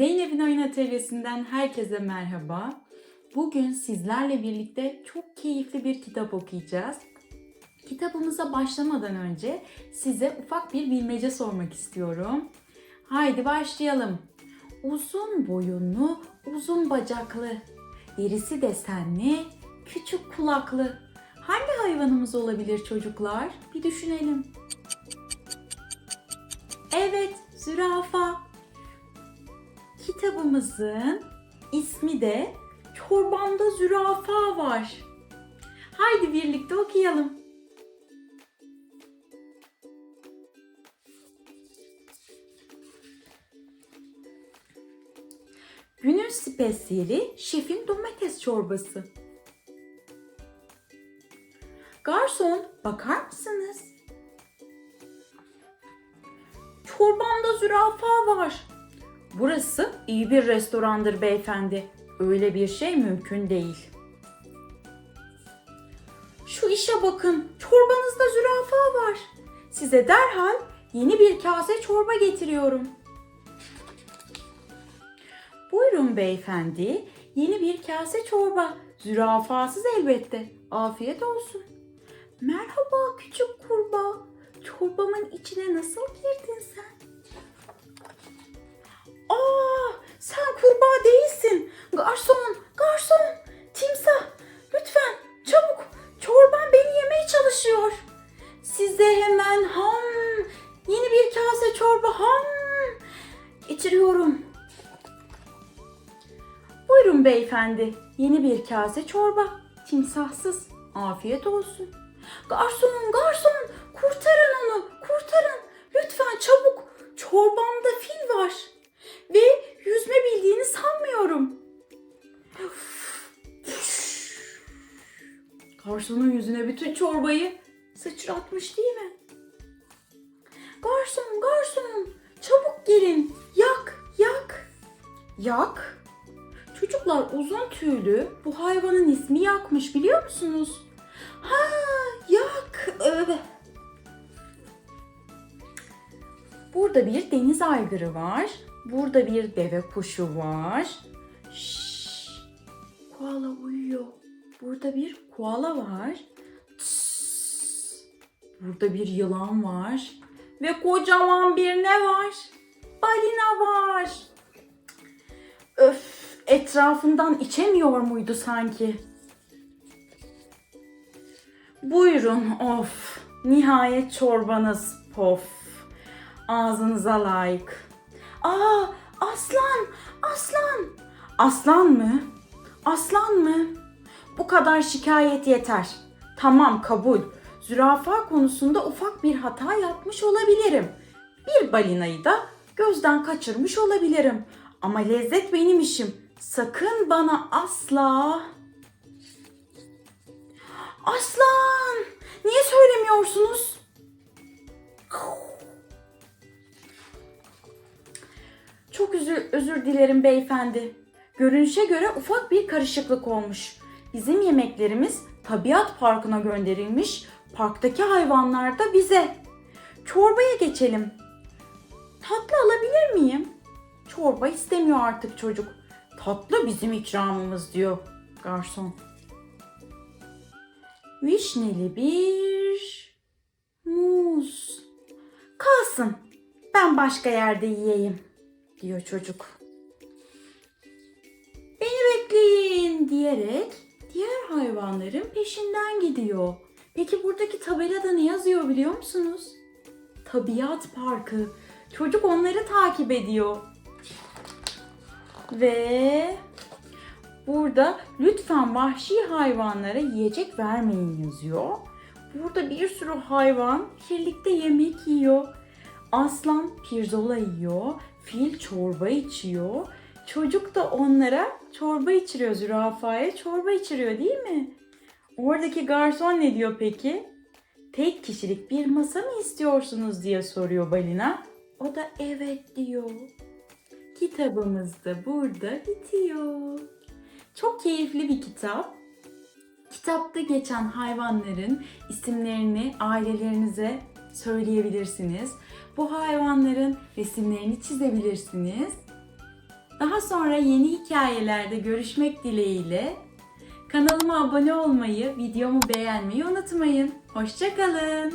Zeynep'in Oyun Atölyesi'nden herkese merhaba. Bugün sizlerle birlikte çok keyifli bir kitap okuyacağız. Kitabımıza başlamadan önce size ufak bir bilmece sormak istiyorum. Haydi başlayalım. Uzun boyunlu, uzun bacaklı, derisi desenli, küçük kulaklı. Hangi hayvanımız olabilir çocuklar? Bir düşünelim. Evet, zürafa. Kitabımızın ismi de Çorbamda Zürafa var. Haydi birlikte okuyalım. Günün spesiyeli şefin domates çorbası. Garson, bakar mısınız? Çorbamda zürafa var. Burası iyi bir restorandır beyefendi. Öyle bir şey mümkün değil. Şu işe bakın. Çorbanızda zürafa var. Size derhal yeni bir kase çorba getiriyorum. Buyurun beyefendi. Yeni bir kase çorba. Zürafasız elbette. Afiyet olsun. Merhaba küçük kurbağa. Çorbamın içine nasıl girdin Beyefendi. Yeni bir kase çorba. Timsahsız. Afiyet olsun. Garson, garson, kurtarın onu, kurtarın. Lütfen çabuk. Çorbamda fil var. Ve yüzme bildiğini sanmıyorum. Garsonun yüzüne bütün çorbayı sıçratmış değil mi? Garson, garson, çabuk gelin. Yak, yak. Yak? Çocuklar uzun tüylü bu hayvanın ismi yakmış biliyor musunuz? Ha, yak. Ee, Burada bir deniz aygırı var. Burada bir deve kuşu var. Şşş. Koala uyuyor. Burada bir koala var. Tıs. Burada bir yılan var. Ve kocaman bir ne var? Balina var. Öf, etrafından içemiyor muydu sanki? Buyurun, of. Nihayet çorbanız, pof. Ağzınıza layık. Aa, aslan, aslan. Aslan mı? Aslan mı? Bu kadar şikayet yeter. Tamam, kabul. Zürafa konusunda ufak bir hata yapmış olabilirim. Bir balinayı da gözden kaçırmış olabilirim. Ama lezzet benim işim. Sakın bana asla... Aslan! Niye söylemiyorsunuz? Çok özür, özür dilerim beyefendi. Görünüşe göre ufak bir karışıklık olmuş. Bizim yemeklerimiz tabiat parkına gönderilmiş. Parktaki hayvanlar da bize. Çorbaya geçelim. Tatlı alabilir miyim? Çorba istemiyor artık çocuk. Tatlı bizim ikramımız diyor garson. Vişneli bir muz. Kalsın. Ben başka yerde yiyeyim diyor çocuk. Beni bekleyin diyerek diğer hayvanların peşinden gidiyor. Peki buradaki tabelada ne yazıyor biliyor musunuz? Tabiat Parkı. Çocuk onları takip ediyor. Ve burada lütfen vahşi hayvanlara yiyecek vermeyin yazıyor. Burada bir sürü hayvan birlikte yemek yiyor. Aslan pirzola yiyor, fil çorba içiyor. Çocuk da onlara çorba içiriyor, zürafaya çorba içiriyor değil mi? Oradaki garson ne diyor peki? Tek kişilik bir masa mı istiyorsunuz diye soruyor balina. O da evet diyor. Kitabımız da burada bitiyor. Çok keyifli bir kitap. Kitapta geçen hayvanların isimlerini ailelerinize söyleyebilirsiniz. Bu hayvanların resimlerini çizebilirsiniz. Daha sonra yeni hikayelerde görüşmek dileğiyle kanalıma abone olmayı, videomu beğenmeyi unutmayın. Hoşçakalın.